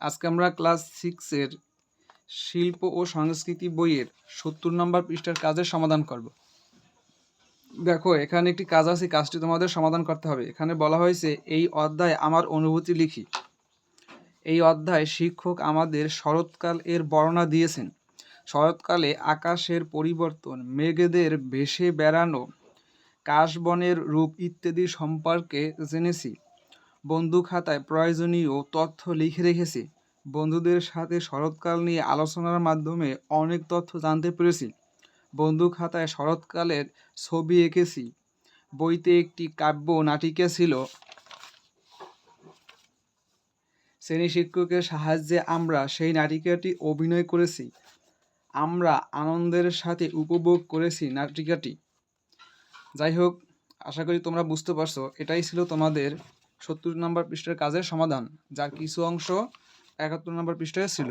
আজকে আমরা ক্লাস সিক্সের শিল্প ও সংস্কৃতি বইয়ের সত্তর নম্বর পৃষ্ঠার কাজের সমাধান করব। দেখো, এখানে একটি কাজ আছে কাজটি তোমাদের সমাধান করতে হবে। এখানে বলা হয়েছে, এই অধ্যায় আমার অনুভূতি লিখি। এই অধ্যায় শিক্ষক আমাদের শরৎকাল এর বর্ণনা দিয়েছেন। শরৎকালে আকাশের পরিবর্তন, মেঘেদের ভেসে বেড়ানো, কাশবনের রূপ ইত্যাদি সম্পর্কে জেনেছি। বন্ধু খাতায় প্রয়োজনীয় তথ্য লিখে রেখেছি। বন্ধুদের সাথে শরৎকাল নিয়ে আলোচনার মাধ্যমে অনেক তথ্য জানতে পেরেছি। বন্ধু খাতায় শরৎকালের ছবি এঁকেছি। বইতে একটি কাব্য নাটিকা ছিল, শ্রেণি শিক্ষকের সাহায্যে আমরা সেই নাটিকাটি অভিনয় করেছি। আমরা আনন্দের সাথে উপভোগ করেছি নাটিকাটি। যাই হোক, আশা করি তোমরা বুঝতে পারছ, এটাই ছিল তোমাদের সত্তর নম্বর পৃষ্ঠের কাজের সমাধান যার কিছু অংশ একাত্তর নম্বর পৃষ্ঠায় ছিল।